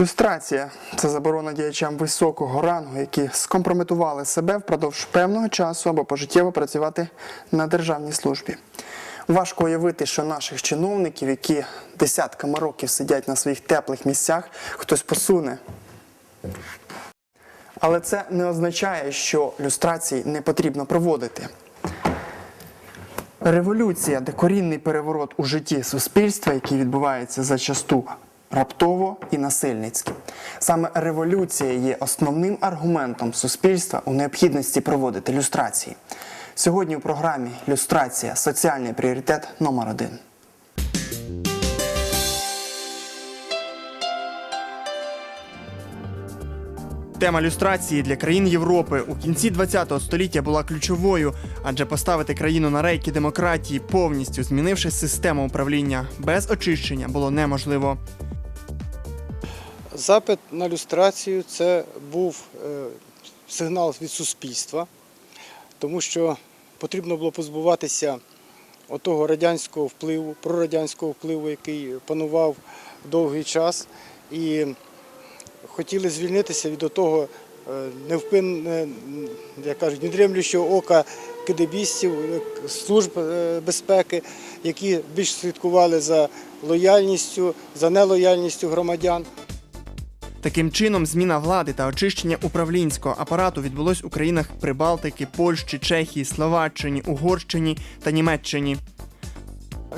Люстрація це заборона діячам високого рангу, які скомпрометували себе впродовж певного часу або пожиттєво працювати на державній службі. Важко уявити, що наших чиновників, які десятками років сидять на своїх теплих місцях, хтось посуне. Але це не означає, що люстрації не потрібно проводити. Революція, докорінний переворот у житті суспільства, який відбувається зачасту раптово і насильницьки. Саме революція є основним аргументом суспільства у необхідності проводити люстрації. Сьогодні у програмі Люстрація соціальний пріоритет номер один. Тема люстрації для країн Європи у кінці ХХ століття була ключовою, адже поставити країну на рейки демократії, повністю змінивши систему управління без очищення, було неможливо. Запит на люстрацію це був е, сигнал від суспільства, тому що потрібно було позбуватися отого радянського впливу, прорадянського впливу, який панував довгий час. І хотіли звільнитися від того е, невпин, е, як кажуть, недремлющого ока кидебістів, е, служб безпеки, які більш слідкували за лояльністю, за нелояльністю громадян. Таким чином, зміна влади та очищення управлінського апарату відбулось у країнах Прибалтики, Польщі, Чехії, Словаччині, Угорщині та Німеччині.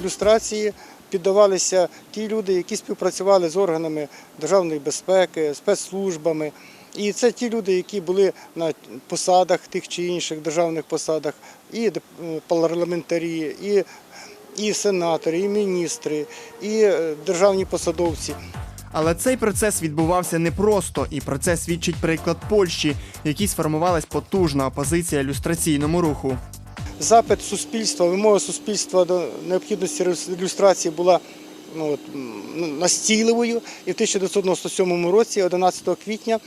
Люстрації піддавалися ті люди, які співпрацювали з органами державної безпеки, спецслужбами. І це ті люди, які були на посадах тих чи інших державних посадах, і е, парламентарі, і, і сенатори, і міністри, і е, державні посадовці. Але цей процес відбувався непросто, і про це свідчить приклад Польщі, в якій сформувалась потужна опозиція люстраційному руху. Запит суспільства, вимога суспільства до необхідності люстрації була ну, от, настійливою. І в 1997 році, 11 квітня,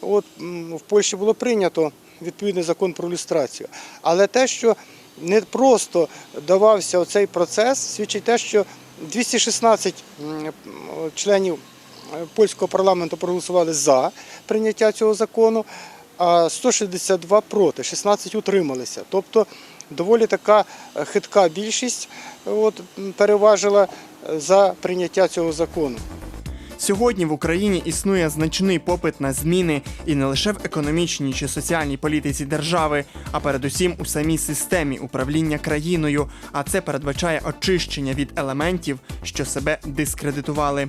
от, в Польщі було прийнято відповідний закон про люстрацію. Але те, що не просто давався цей процес, свідчить те, що 216 м, членів польського парламенту проголосували за прийняття цього закону, а 162 проти, 16 утрималися. Тобто доволі така е, хитка більшість от, переважила е, за прийняття цього закону. Сьогодні в Україні існує значний попит на зміни і не лише в економічній чи соціальній політиці держави, а передусім у самій системі управління країною. А це передбачає очищення від елементів, що себе дискредитували.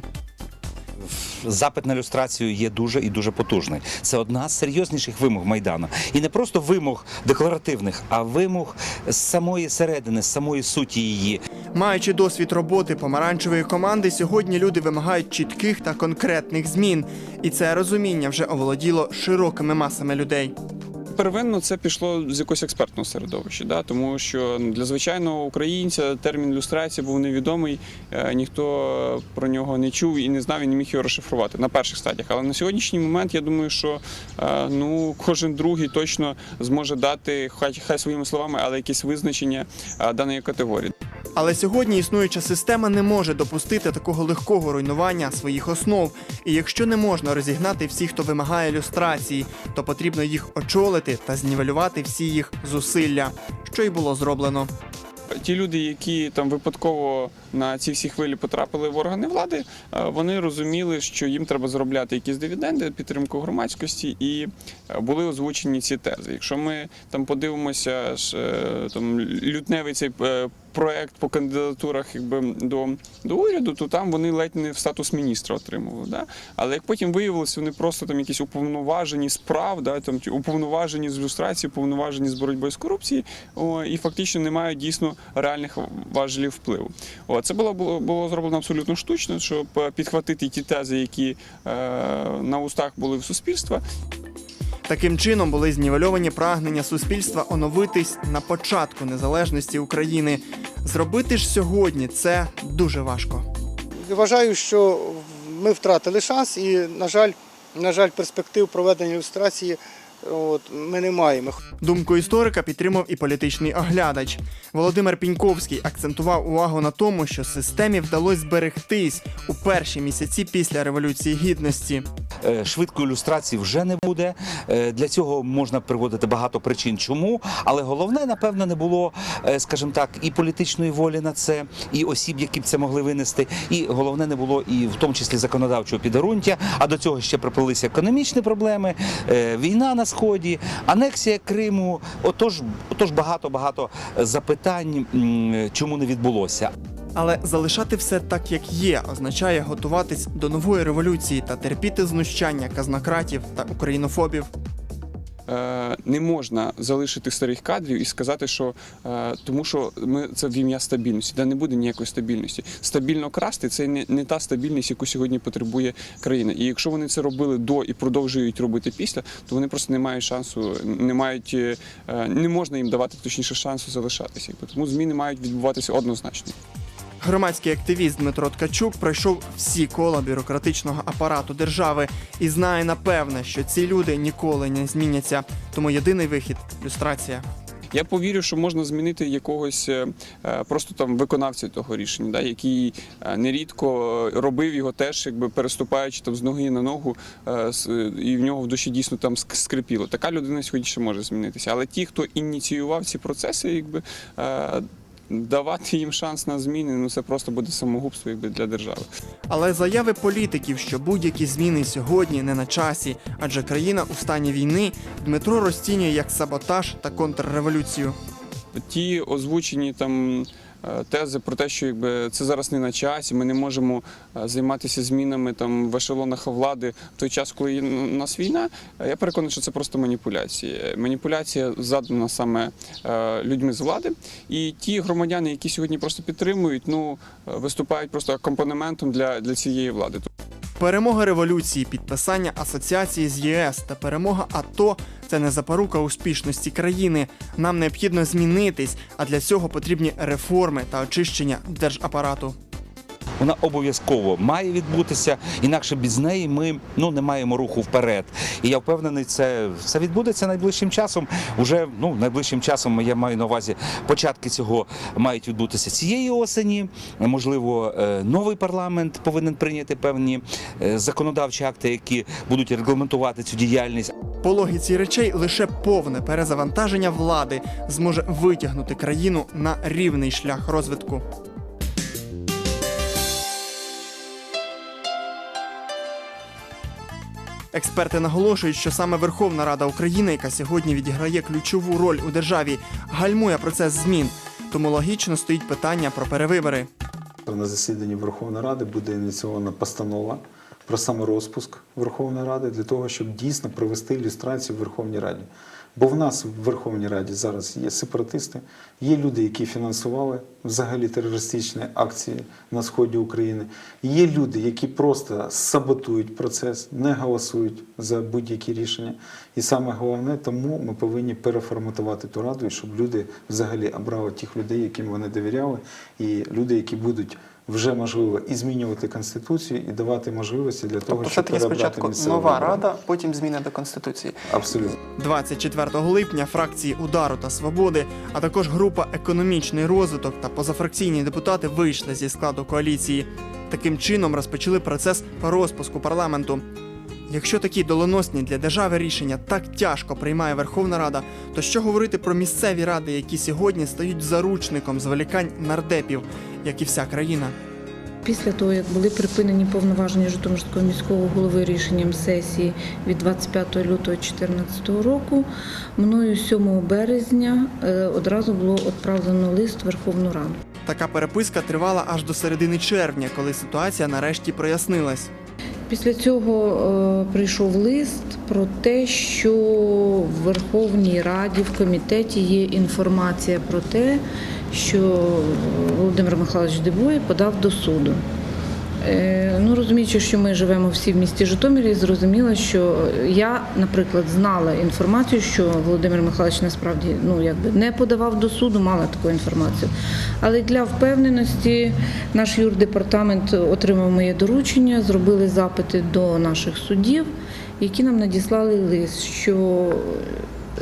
Запит на люстрацію є дуже і дуже потужний. Це одна з серйозніших вимог Майдану. І не просто вимог декларативних, а вимог з самої середини, з самої суті її. Маючи досвід роботи помаранчевої команди, сьогодні люди вимагають чітких та конкретних змін, і це розуміння вже оволоділо широкими масами людей. Первинно це пішло з якогось експертного середовища, да? тому що ну, для звичайного українця термін люстрація був невідомий, е, ніхто про нього не чув і не знав, і не міг його розшифрувати на перших стадіях. Але на сьогоднішній момент я думаю, що е, ну, кожен другий точно зможе дати, хай, хай своїми словами, але якесь визначення е, даної категорії. Але сьогодні існуюча система не може допустити такого легкого руйнування своїх основ. І якщо не можна розігнати всіх, хто вимагає люстрації, то потрібно їх очолити та знівелювати всі їх зусилля, що й було зроблено. Ті люди, які там випадково на ці всі хвилі потрапили в органи влади, е, вони розуміли, що їм треба заробляти якісь дивіденди, підтримку громадськості, і е, були озвучені ці тези. Якщо ми там подивимося, е, там лютневий цей проект по кандидатурах якби до, до уряду, то там вони ледь не в статус міністра отримували. Да? Але як потім виявилося, вони просто там якісь уповноважені справ, да, там уповноважені з люстрації, уповноважені з боротьбою з корупцією, о, і фактично не мають дійсно реальних важелів впливу. О, це було, було, було зроблено абсолютно штучно, щоб е, підхватити ті тези, які е, на устах були в суспільства, Таким чином були знівельовані прагнення суспільства оновитись на початку незалежності України. Зробити ж сьогодні це дуже важко. Вважаю, що ми втратили шанс і, на жаль, на жаль, перспектив проведення ілюстрації от, ми не маємо. Думку історика підтримав і політичний оглядач. Володимир Піньковський акцентував увагу на тому, що системі вдалося зберегтись у перші місяці після революції гідності. Е, Швидкої ілюстрації вже не буде. Е, Для цього можна приводити багато причин, чому. Але головне, напевно, не було, е, скажімо так, і політичної волі на це, і осіб, які б це могли винести. І головне не було і в тому числі законодавчого підґрунтя. А до цього ще приплилися економічні проблеми, війна на сході, анексія Криму. Отож, отож багато багато запитань, чому не відбулося. Але залишати все так, як є, означає готуватись до нової революції та терпіти знущання казнократів та українофобів. Е, не можна залишити старих кадрів і сказати, що е, тому що ми це в ім'я стабільності, де не буде ніякої стабільності. Стабільно красти це не, не та стабільність, яку сьогодні потребує країна. І якщо вони це робили до і продовжують робити після, то вони просто не мають шансу, не мають е, не можна їм давати точніше шансу залишатися. Тому зміни мають відбуватися однозначно. Громадський активіст Дмитро Ткачук пройшов всі кола бюрократичного апарату держави і знає напевне, що ці люди ніколи не зміняться. Тому єдиний вихід люстрація. Я повірю, що можна змінити якогось е, е, просто там виконавця того рішення, да, який е, нерідко робив його теж, якби переступаючи там з ноги на ногу, і в нього в душі дійсно там скрипіло. Така людина сьогодні ще може змінитися. Але ті, хто ініціював ці процеси, якби. Давати їм шанс на зміни, ну це просто буде самогубство якби для держави. Але заяви політиків, що будь-які зміни сьогодні не на часі, адже країна у стані війни, Дмитро розцінює як саботаж та контрреволюцію. ті озвучені там тези про те, що якби це зараз не на часі, ми не можемо е, займатися змінами там в ешелонах влади в той час, коли у нас війна. е, Я переконаний, що це просто маніпуляції. Е, Маніпуляція задана саме е, людьми з влади, і ті громадяни, які сьогодні просто підтримують, ну е, виступають просто акомпанементом для, для цієї влади. Перемога революції, підписання асоціації з ЄС та перемога АТО це не запорука успішності країни. Нам необхідно змінитись, а для цього потрібні реформи та очищення держапарату. Вона обов'язково має відбутися, інакше без неї ми ну не маємо руху вперед. І я впевнений, це все відбудеться найближчим часом. Уже ну найближчим часом я маю на увазі початки цього мають відбутися цієї осені. Можливо, е, новий парламент повинен прийняти певні е, законодавчі акти, які будуть регламентувати цю діяльність. По логіці речей лише повне перезавантаження влади зможе витягнути країну на рівний шлях розвитку. Експерти наголошують, що саме Верховна Рада України, яка сьогодні відіграє ключову роль у державі, гальмує процес змін. Тому логічно стоїть питання про перевибори. На засіданні Верховної Ради буде ініційована постанова про саморозпуск Верховної Ради для того, щоб дійсно провести ілюстрацію в Верховній Раді. Бо в нас в Верховній Раді зараз є сепаратисти, є люди, які фінансували взагалі терористичні акції на сході України. Є люди, які просто саботують процес, не голосують за будь-які рішення. І саме головне, тому ми повинні переформатувати ту раду, щоб люди взагалі обрали тих людей, яким вони довіряли, і люди, які будуть вже можливо і змінювати конституцію, і давати можливості для того, Тобто, щоб все-таки спочатку нова рада, потім зміни до конституції. Абсолютно. 24 липня фракції Удару та Свободи, а також група Економічний розвиток та позафракційні депутати вийшли зі складу коаліції. Таким чином розпочали процес розпуску парламенту. Якщо такі доленосні для держави рішення так тяжко приймає Верховна Рада, то що говорити про місцеві ради, які сьогодні стають заручником зволікань нардепів, як і вся країна? Після того, як були припинені повноваження Житомирського міського голови рішенням сесії від 25 лютого 2014 року, мною 7 березня е, одразу було відправлено лист в Верховну Раду. Така переписка тривала аж до середини червня, коли ситуація нарешті прояснилась. Після цього е, прийшов лист про те, що в Верховній Раді в комітеті є інформація про те, що Володимир Михайлович Дебой подав до суду. Е, Ну, розуміючи, що ми живемо всі в місті Житомирі, зрозуміло, що я, наприклад, знала інформацію, що Володимир Михайлович насправді ну, якби не подавав до суду, мала таку інформацію. Але для впевненості наш юрдепартамент отримав моє доручення, зробили запити до наших судів які нам надіслали лист, що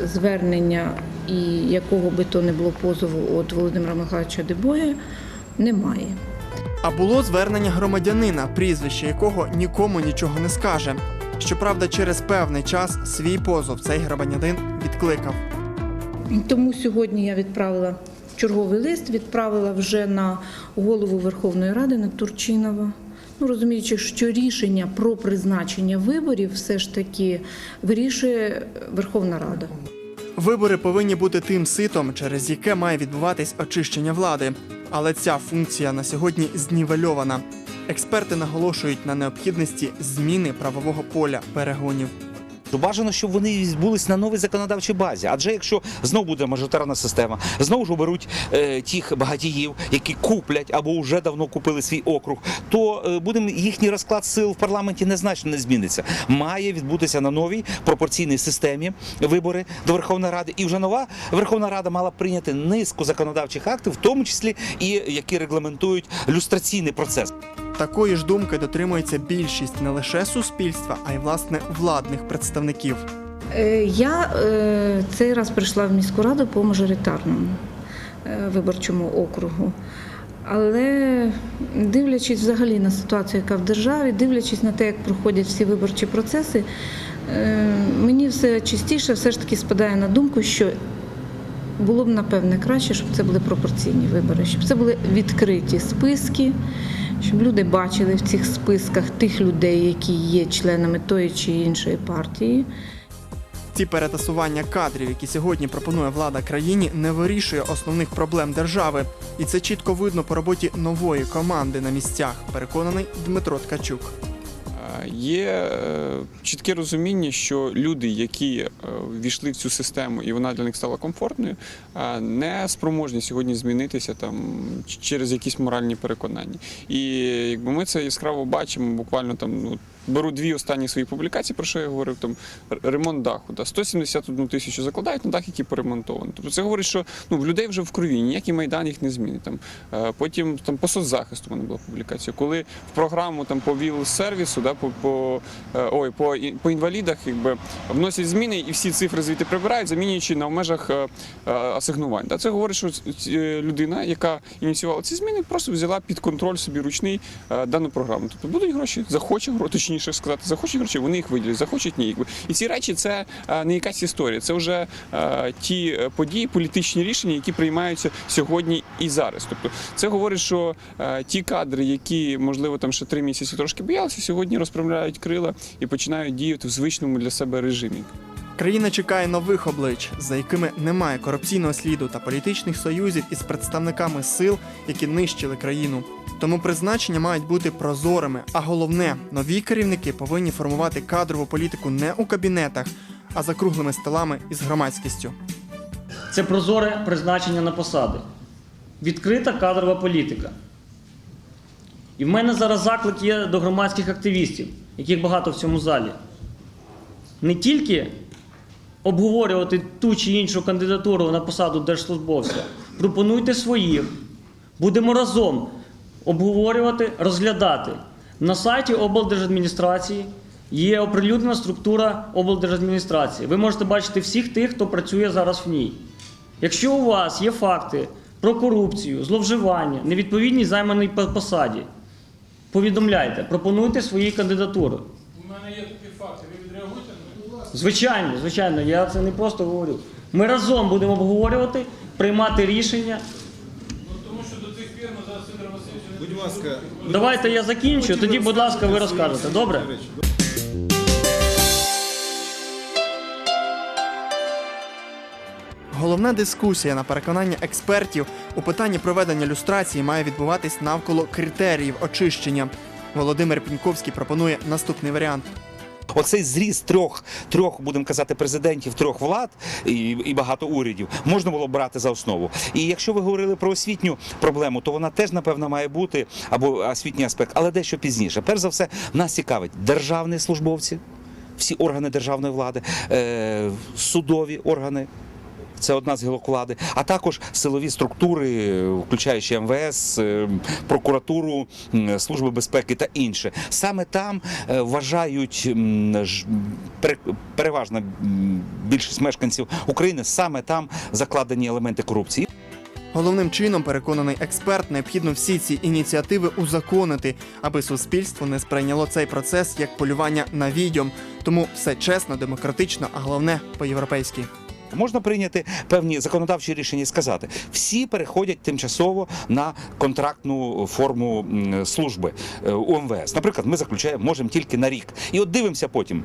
звернення і якого би то не було позову від Володимира Михайловича Дебоя немає. А було звернення громадянина, прізвище якого нікому нічого не скаже. Щоправда, через певний час свій позов цей громадянин відкликав. Тому сьогодні я відправила черговий лист, відправила вже на голову Верховної Ради на Турчинова. Ну, розуміючи, що рішення про призначення виборів все ж таки вирішує Верховна Рада. Вибори повинні бути тим ситом, через яке має відбуватись очищення влади. Але ця функція на сьогодні знівельована. Експерти наголошують на необхідності зміни правового поля перегонів. То бажано, щоб вони відбулись на новій законодавчій базі. Адже якщо знову буде мажоритарна система, знову ж оберуть е, тих багатіїв, які куплять або вже давно купили свій округ, то е, будем їхній розклад сил в парламенті незначно не зміниться. Має відбутися на новій пропорційній системі вибори до Верховної Ради, і вже нова Верховна Рада мала прийняти низку законодавчих актів, в тому числі і які регламентують люстраційний процес. Такої ж думки дотримується більшість не лише суспільства, а й власне владних представників. Е, Я е, цей раз прийшла в міську раду по мажоритарному е, виборчому округу. Але дивлячись взагалі на ситуацію, яка в державі, дивлячись на те, як проходять всі виборчі процеси, мені все частіше все ж таки спадає на думку, що було б напевне краще, щоб це були пропорційні вибори, щоб це були відкриті списки, щоб люди бачили в цих списках тих людей, які є членами тої чи іншої партії. Ці перетасування кадрів, які сьогодні пропонує влада країні, не вирішує основних проблем держави, і це чітко видно по роботі нової команди на місцях. Переконаний Дмитро Ткачук. Є е, чітке розуміння, що люди, які е, ввійшли в цю систему і вона для них стала комфортною, е, не спроможні сьогодні змінитися там через якісь моральні переконання. І якби ми це яскраво бачимо, буквально там ну. Беру дві останні свої публікації, про що я говорив, там ремонт даху. Да, 171 тисячу закладають на дах, який перемонтований. Тобто це говорить, що ну, в людей вже в крові, ніякий майдан їх не змінить. Там, е, потім там, по соцзахисту в мене була публікація. Коли в програму там, по ВІЛ-сервісу, да, по, по, е, ой, по, по інвалідах якби, вносять зміни і всі цифри звідти прибирають, замінюючи на межах е, асигнувань. Да, це говорить, що людина, яка ініціювала ці зміни, просто взяла під контроль собі ручний дану програму. Тобто будуть гроші, захоче гроші, точніше сказати, захочуть гроші, вони їх виділять, захочуть ні. І ці речі це е, не якась історія, це вже е, ті е, події, політичні рішення, які приймаються сьогодні і зараз. Тобто це говорить, що ті кадри, які можливо там ще три місяці трошки боялися, сьогодні розправляють крила і починають діяти в звичному для себе режимі. Країна чекає нових облич, за якими немає корупційного сліду та політичних союзів із представниками сил, які нищили країну. Тому призначення мають бути прозорими. А головне, нові керівники повинні формувати кадрову політику не у кабінетах, а за круглими столами із громадськістю. Це прозоре призначення на посади, відкрита кадрова політика. І в мене зараз заклик є до громадських активістів, яких багато в цьому залі. Не тільки обговорювати ту чи іншу кандидатуру на посаду держслужбовця, пропонуйте своїх. Будемо разом обговорювати, розглядати. На сайті облдержадміністрації є оприлюднена структура облдержадміністрації. Ви можете бачити всіх тих, хто працює зараз в ній. Якщо у вас є факти про корупцію, зловживання, невідповідність займаній посаді, повідомляйте, пропонуйте свої кандидатури. У мене є такі факти. Ви відреагуєте на них? Звичайно, звичайно, я це не просто говорю. Ми разом будемо обговорювати, приймати рішення. Ну тому що до тих пір назад Сидор Васильович. Будь ласка, Давайте я закінчу, тоді, будь ласка, ви розкажете. Добре? Головна дискусія на переконання експертів у питанні проведення люстрації має відбуватись навколо критеріїв очищення. Володимир Піньковський пропонує наступний варіант. Оцей зріз трьох, трьох, будемо казати, президентів, трьох влад і, і багато урядів можна було брати за основу. І якщо ви говорили про освітню проблему, то вона теж напевно має бути або освітній аспект, але дещо пізніше. Перш за все, нас цікавить державні службовці, всі органи державної влади, е, судові органи. Це одна з гілок влади, а також силові структури, включаючи МВС, е, прокуратуру, служби безпеки та інше. Саме там е, вважають переважна більшість мешканців України, саме там закладені елементи корупції. Головним чином, переконаний експерт, необхідно всі ці ініціативи узаконити, аби суспільство не сприйняло цей процес як полювання на відьом. Тому все чесно, демократично, а головне по-європейськи. Можна прийняти певні законодавчі рішення і сказати, всі переходять тимчасово на контрактну форму служби е, у МВС. Наприклад, ми заключаємо можемо тільки на рік. І от дивимося потім.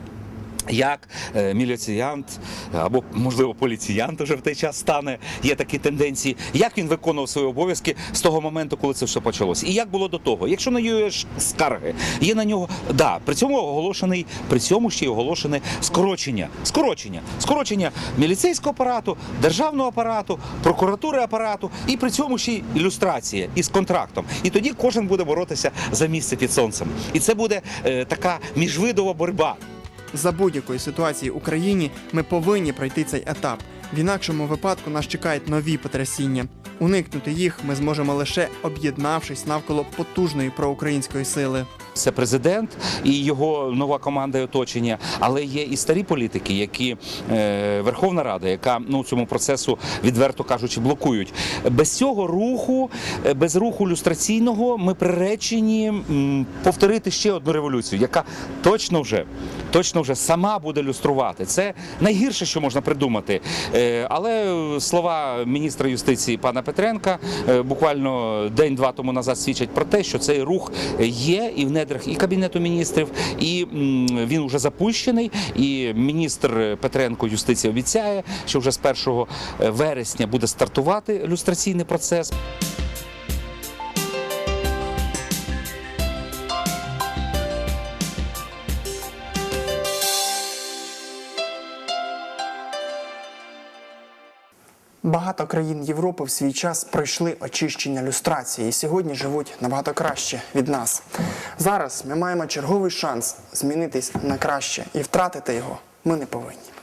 Як е, міліціянт або можливо поліціянт уже в той час стане, є такі тенденції. Як він виконував свої обов'язки з того моменту, коли це все почалось, і як було до того? Якщо на нього є скарги, є на нього да, при цьому оголошений, при цьому ще й оголошене скорочення, скорочення, скорочення міліцейського апарату, державного апарату, прокуратури апарату, і при цьому ще й ілюстрація із контрактом. І тоді кожен буде боротися за місце під сонцем. І це буде е, така міжвидова боротьба. За будь-якої ситуації в Україні ми повинні пройти цей етап. В інакшому випадку нас чекають нові потрясіння. Уникнути їх ми зможемо лише об'єднавшись навколо потужної проукраїнської сили. Це президент і його нова команда і оточення, але є і старі політики, які е, Верховна Рада, яка ну цьому процесу відверто кажучи блокують. Без цього руху, е, без руху люстраційного, ми приречені повторити ще одну революцію, яка точно вже точно вже сама буде люструвати. Це найгірше, що можна придумати. Е, але слова міністра юстиції пана Петренка буквально день-два тому назад свідчать про те, що цей рух є і в недрах і кабінету міністрів, і він вже запущений. І міністр Петренко юстиції обіцяє, що вже з 1 вересня буде стартувати люстраційний процес. Багато країн Європи в свій час пройшли очищення люстрації і сьогодні живуть набагато краще від нас. Зараз ми маємо черговий шанс змінитись на краще і втратити його ми не повинні.